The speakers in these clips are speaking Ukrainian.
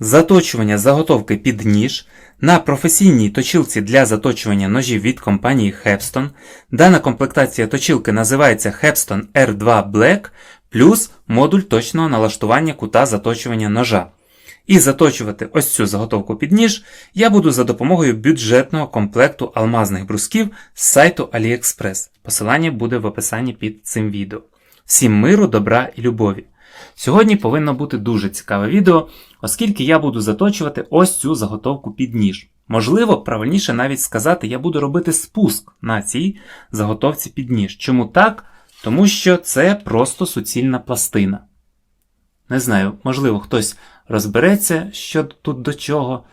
заточування заготовки під ніж на професійній точилці для заточування ножів від компанії Hepston. Дана комплектація точилки називається Hepston R2 Black плюс модуль точного налаштування кута заточування ножа. І заточувати ось цю заготовку під ніж я буду за допомогою бюджетного комплекту алмазних брусків з сайту AliExpress. Посилання буде в описанні під цим відео. Всім миру, добра і любові! Сьогодні повинно бути дуже цікаве відео, оскільки я буду заточувати ось цю заготовку під ніж. Можливо, правильніше навіть сказати, я буду робити спуск на цій заготовці під ніж. Чому так? Тому що це просто суцільна пластина. Не знаю, можливо, хтось розбереться, що тут до чого.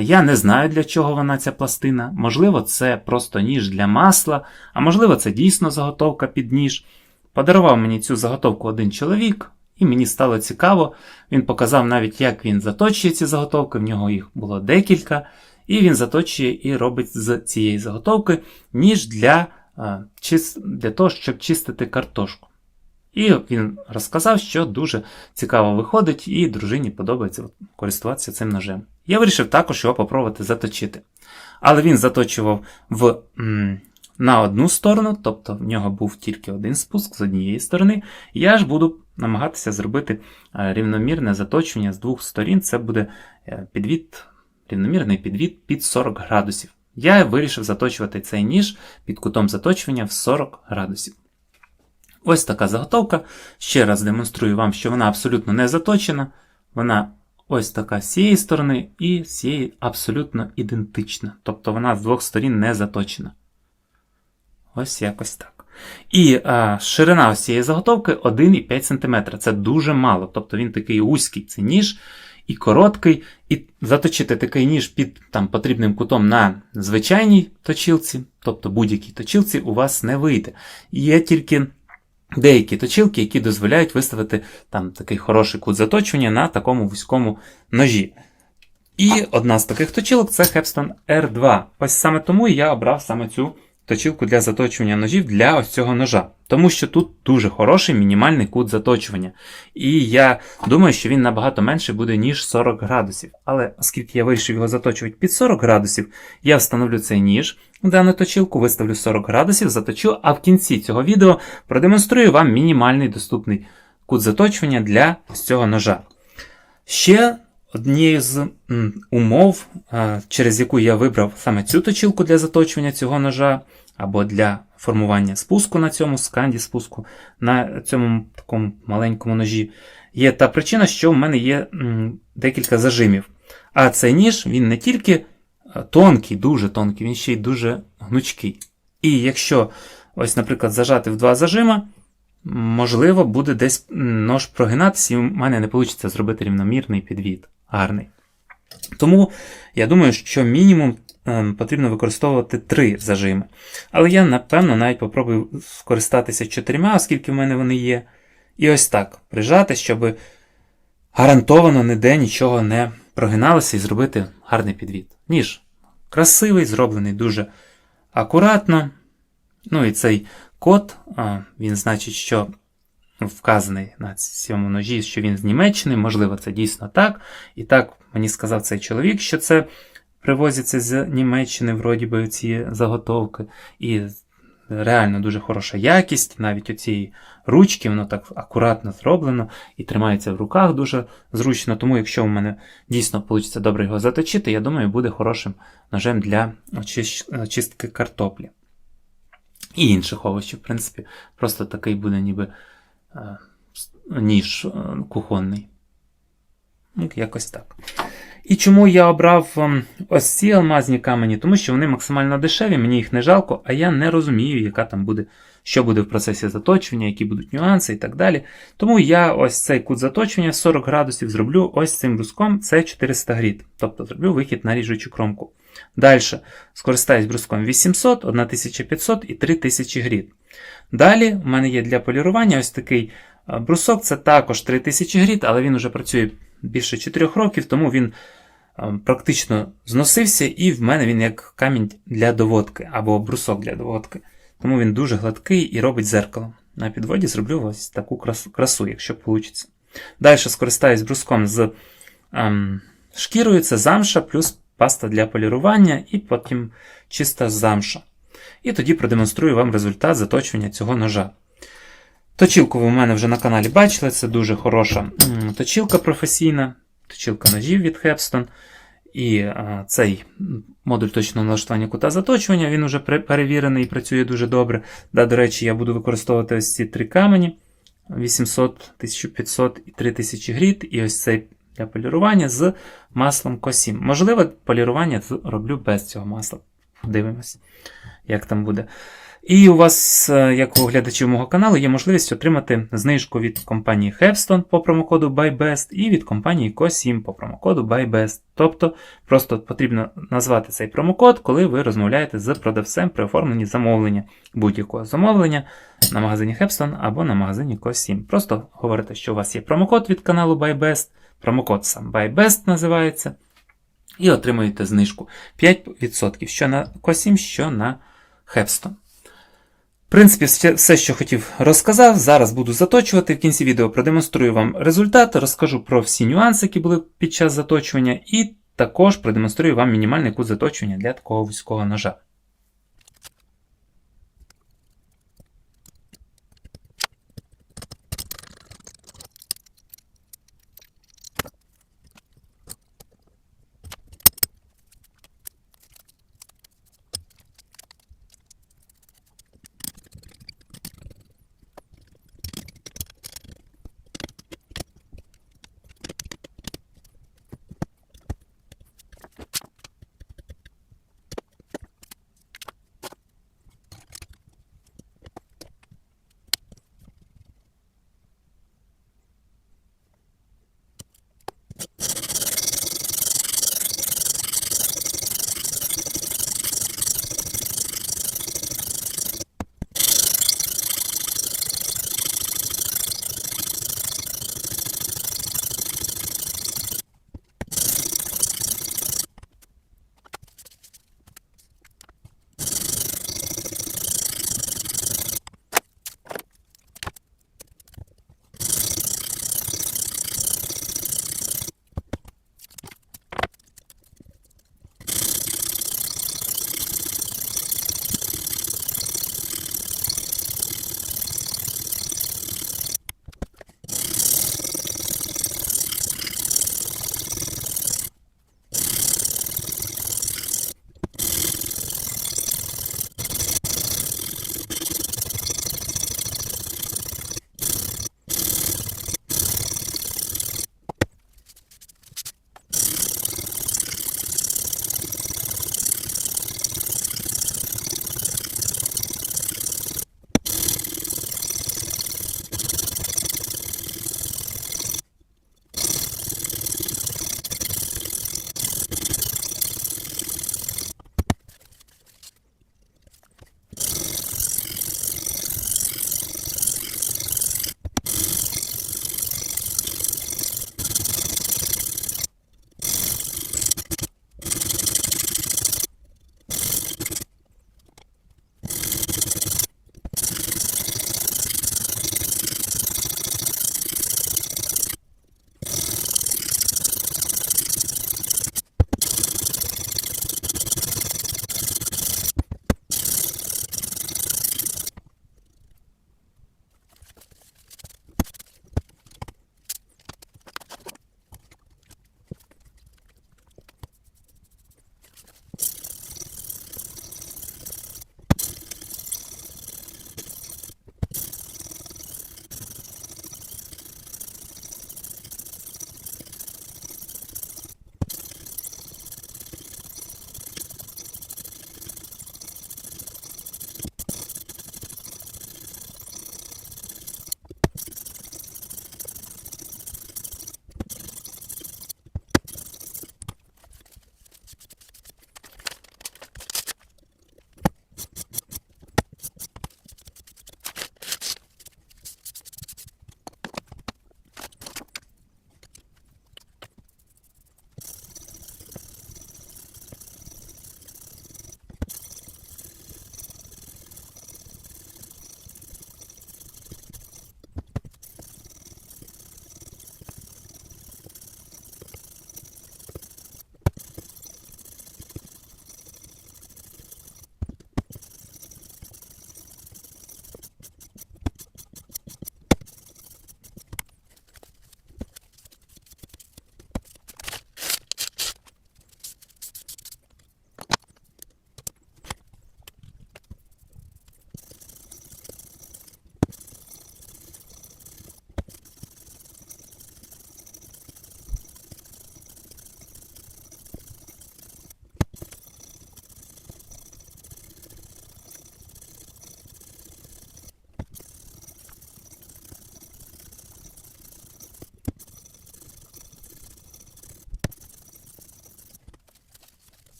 Я не знаю, для чого вона ця пластина. Можливо, це просто ніж для масла, а можливо, це дійсно заготовка під ніж. Подарував мені цю заготовку один чоловік, і мені стало цікаво. Він показав навіть, як він заточує ці заготовки, в нього їх було декілька. І він заточує і робить з цієї заготовки ніж для, для того, щоб чистити картошку. І він розказав, що дуже цікаво виходить, і дружині подобається користуватися цим ножем. Я вирішив також його попробувати заточити. Але він заточував в, на одну сторону, тобто в нього був тільки один спуск з однієї сторони. Я ж буду намагатися зробити е, рівномірне заточення з двох сторін. Це буде е, підвід, рівномірний підвід під 40 градусів. Я вирішив заточувати цей ніж під кутом заточування в 40 градусів. Ось така заготовка. Ще раз демонструю вам, що вона абсолютно не заточена. Вона ось така з цієї сторони і з цієї абсолютно ідентична. Тобто вона з двох сторін не заточена. Ось якось так. І а, ширина ось цієї заготовки 1,5 см. Це дуже мало. Тобто він такий вузький це ніж і короткий. І заточити такий ніж під там, потрібним кутом на звичайній точилці, тобто будь-якій точилці, у вас не вийде. Є тільки деякі точилки, які дозволяють виставити там такий хороший кут заточування на такому вузькому ножі. І одна з таких точилок це Hepston R2. Ось саме тому я обрав саме цю точилку для заточування ножів для ось цього ножа. Тому що тут дуже хороший мінімальний кут заточування. І я думаю, що він набагато менше буде, ніж 40 градусів. Але оскільки я вирішив його заточувати під 40 градусів, я встановлю цей ніж в дану точилку, виставлю 40 градусів, заточу, а в кінці цього відео продемонструю вам мінімальний доступний кут заточування для цього ножа. Ще однією з умов, через яку я вибрав саме цю точилку для заточування цього ножа, або для формування спуску на цьому сканді спуску на цьому такому маленькому ножі, є та причина, що в мене є декілька зажимів. А цей ніж він не тільки тонкий, дуже тонкий, він ще й дуже гнучкий. І якщо, ось, наприклад, зажати в два зажима, можливо, буде десь нож прогинатися, і в мене не вийде зробити рівномірний підвід. Гарний. Тому я думаю, що мінімум ем, потрібно використовувати три зажими. Але я, напевно, навіть попробую скористатися чотирма, оскільки в мене вони є. І ось так прижати, щоб гарантовано ніде нічого не прогиналося і зробити гарний підвід. Ніж красивий, зроблений дуже акуратно. Ну і цей код, він значить, що вказаний на цьому ножі, що він з Німеччини, можливо, це дійсно так. І так мені сказав цей чоловік, що це привозяться з Німеччини, вроді би, ці заготовки. І реально дуже хороша якість, навіть оцієї ручки, воно так акуратно зроблено і тримається в руках дуже зручно. Тому, якщо в мене дійсно вийде добре його заточити, я думаю, буде хорошим ножем для очистки картоплі. І інших овочів, в принципі, просто такий буде ніби ніж е, кухонний. Ну, якось так. І чому я обрав ем, ось ці алмазні камені? Тому що вони максимально дешеві, мені їх не жалко, а я не розумію, яка там буде, що буде в процесі заточування, які будуть нюанси і так далі. Тому я ось цей кут заточення 40 градусів зроблю ось цим бруском, це 400 гріт. Тобто зроблю вихід на ріжучу кромку. Далі скористаюсь бруском 800, 1500 і 3000 гріт. Далі в мене є для полірування ось такий е, брусок, це також 3000 гріт, але він вже працює більше 4 років, тому він е, практично зносився, і в мене він як камінь для доводки або брусок для доводки. Тому він дуже гладкий і робить зеркало. На підводі зроблю ось таку красу, красу якщо вийде. Далі скористаюсь бруском з ем, шкірою це замша плюс паста для полірування, і потім чиста замша. І тоді продемонструю вам результат заточування цього ножа. Точілку ви в мене вже на каналі бачили, це дуже хороша точілка професійна, точілка ножів від Hepston. І а, цей модуль точного налаштування кута заточування, він вже перевірений і працює дуже добре. Да, до речі, я буду використовувати ось ці три камені 800, 1500 і 3000 гріт, і ось цей для полірування з маслом Косім. Можливо, полірування роблю без цього масла. Подивимось, як там буде. І у вас, е, як у глядачів мого каналу, є можливість отримати знижку від компанії Hepston по промокоду BuyBest і від компанії CO7 по промокоду BuyBest. Тобто просто потрібно назвати цей промокод, коли ви розмовляєте з продавцем при оформленні замовлення будь-якого замовлення на магазині Hepston або на магазині CO7. Просто говорите, що у вас є промокод від каналу BuyBest, промокод сам BuyBest називається, і отримуєте знижку 5%, що на CO7, що на Hepston. В принципі, все, що хотів, розказав. Зараз буду заточувати. В кінці відео продемонструю вам результат, розкажу про всі нюанси, які були під час заточування, і також продемонструю вам мінімальний кут заточування для такого вузького ножа.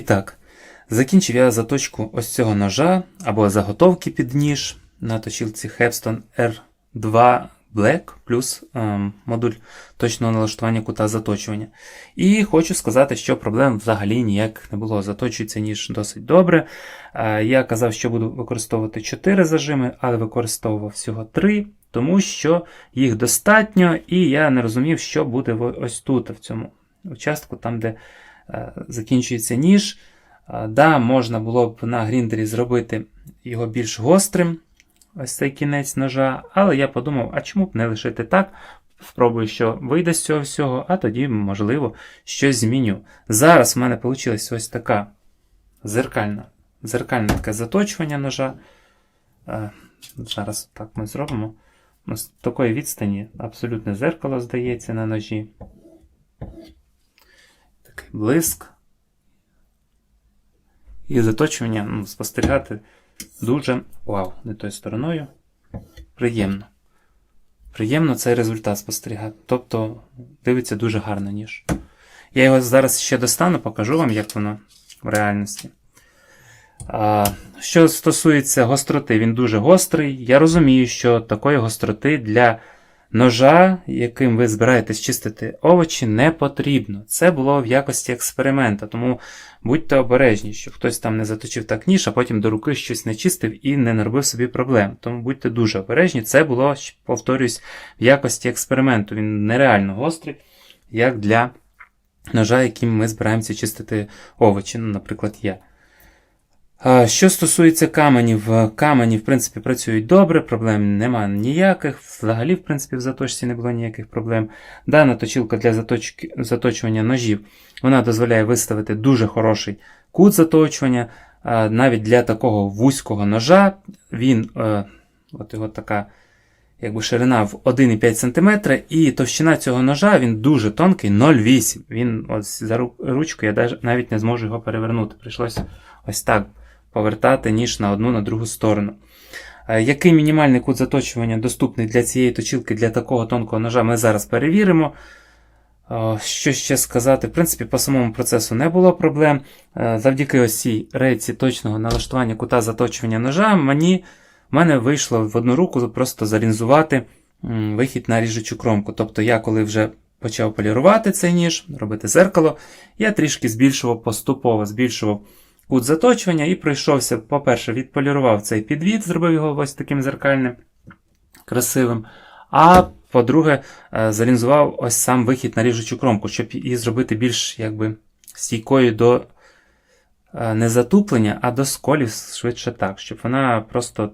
Так, закінчив я заточку ось цього ножа або заготовки під ніж на точилці Hepston R2 Black плюс ем, модуль точного налаштування кута заточування. І хочу сказати, що проблем взагалі ніяк не було. Заточується ніж досить добре. Е, я казав, що буду використовувати 4 зажими, але використовував всього 3, тому що їх достатньо, і я не розумів, що буде ось тут, в цьому участку, там, де закінчується ніж. Е, да, можна було б на гріндері зробити його більш гострим ось цей кінець ножа, але я подумав, а чому б не лишити так? Спробую, що вийде з цього всього, а тоді, можливо, щось зміню. Зараз в мене вийшла ось така зеркальна, зеркальне таке заточування ножа. Е, зараз так ми зробимо. З такої відстані абсолютне зеркало здається на ножі. Такий блиск. І заточування ну, спостерігати дуже вау, не тою стороною. Приємно. Приємно цей результат спостерігати. Тобто дивиться дуже гарно, ніж. Я його зараз ще достану, покажу вам, як воно в реальності. А, Що стосується гостроти, він дуже гострий. Я розумію, що такої гостроти для Ножа, яким ви збираєтесь чистити овочі, не потрібно. Це було в якості експеримента, тому будьте обережні, що хтось там не заточив так ніж, а потім до руки щось не чистив і не наробив собі проблем. Тому будьте дуже обережні. Це було, повторюсь, в якості експерименту. Він нереально гострий, як для ножа, яким ми збираємося чистити овочі, ну, наприклад, я. Що стосується каменів, е, камені, в принципі, працюють добре, проблем немає ніяких. Взагалі, в принципі, в заточці не було ніяких проблем. Дана точилка для заточки, заточування ножів вона дозволяє виставити дуже хороший кут заточування. Навіть для такого вузького ножа він, е, от його така якби ширина в 1,5 см, і товщина цього ножа він дуже тонкий, 0,8 Він ось за ручку я навіть не зможу його перевернути. Прийшлося ось так повертати ніж на одну на другу сторону. Е, який мінімальний кут заточування доступний для цієї точилки для такого тонкого ножа, ми зараз перевіримо. Е, що ще сказати? В принципі, по самому процесу не було проблем. Е, завдяки ось рейці точного налаштування кута заточування ножа, мені, в мене вийшло в одну руку просто залінзувати вихід на ріжучу кромку. Тобто, я коли вже почав полірувати цей ніж, робити зеркало, я трішки збільшував поступово збільшував кут заточування і пройшовся, по-перше, відполірував цей підвід, зробив його ось таким зеркальним, красивим. А по-друге, е, залінзував ось сам вихід на ріжучу кромку, щоб її зробити більш якби, стійкою до е, не затуплення, а до сколів швидше так, щоб вона просто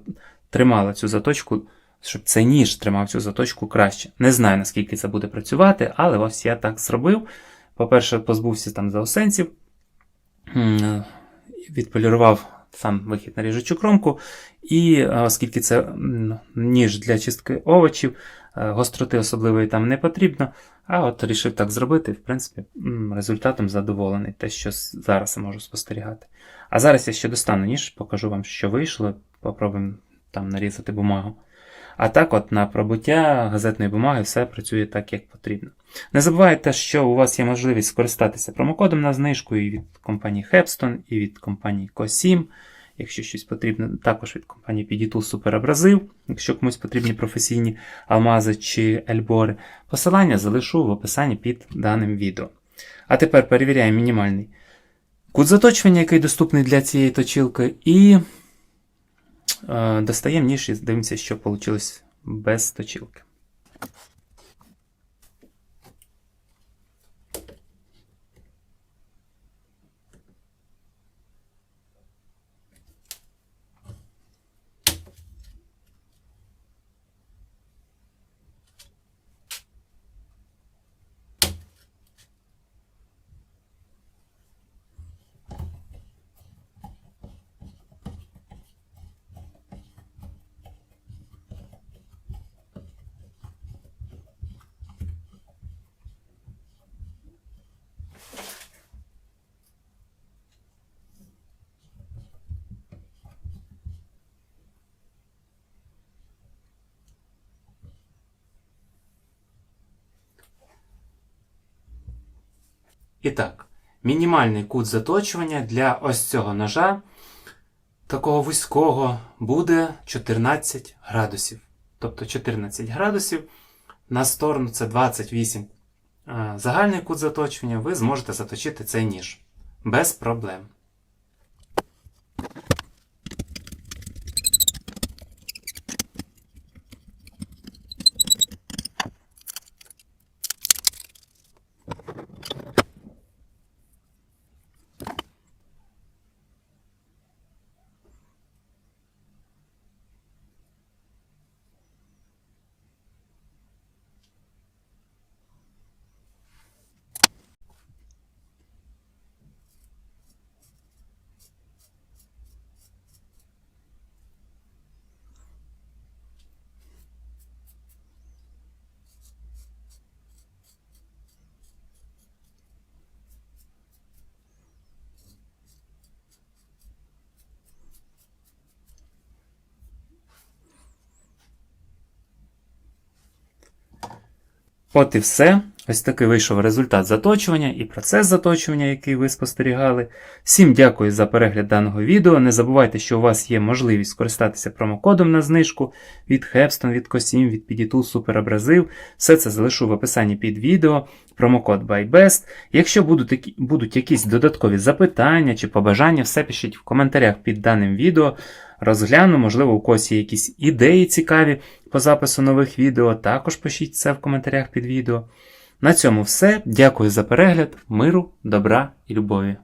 тримала цю заточку, щоб цей ніж тримав цю заточку краще. Не знаю, наскільки це буде працювати, але ось я так зробив. По-перше, позбувся там заосенців відполірував сам вихід на ріжучу кромку, і е, оскільки це ніж для чистки овочів, е, гостроти особливої там не потрібно. А от рішив так зробити, в принципі, результатом задоволений, те, що зараз я можу спостерігати. А зараз я ще достану ніж, покажу вам, що вийшло. Попробуємо там нарізати бумагу. А так, от на пробуття газетної бумаги все працює так, як потрібно. Не забувайте, що у вас є можливість скористатися промокодом на знижку і від компанії Hepston, і від компанії Co7. Якщо щось потрібно, також від компанії Piditool Superabrazив, якщо комусь потрібні професійні алмази чи ельбори. Посилання залишу в описанні під даним відео. А тепер перевіряємо мінімальний кут заточування, який доступний для цієї точилки, і достаємо ніж і дивимося, що вийшло без точилки. І так, мінімальний кут заточування для ось цього ножа, такого вузького, буде 14 градусів. Тобто 14 градусів на сторону це 28 е, загальний кут заточення, ви зможете заточити цей ніж без проблем. От і все. Ось такий вийшов результат заточування і процес заточування, який ви спостерігали. Всім дякую за перегляд даного відео. Не забувайте, що у вас є можливість скористатися промокодом на знижку від Hepston, від Cosім, від Peditul Superabrazив. Все це залишу в описанні під відео. Промокод BuyBest. Якщо будуть, будуть якісь додаткові запитання чи побажання, все пишіть в коментарях під даним відео. Розгляну, можливо, у когось є якісь ідеї цікаві по запису нових відео. Також пишіть це в коментарях під відео. На цьому все. Дякую за перегляд, миру, добра і любові.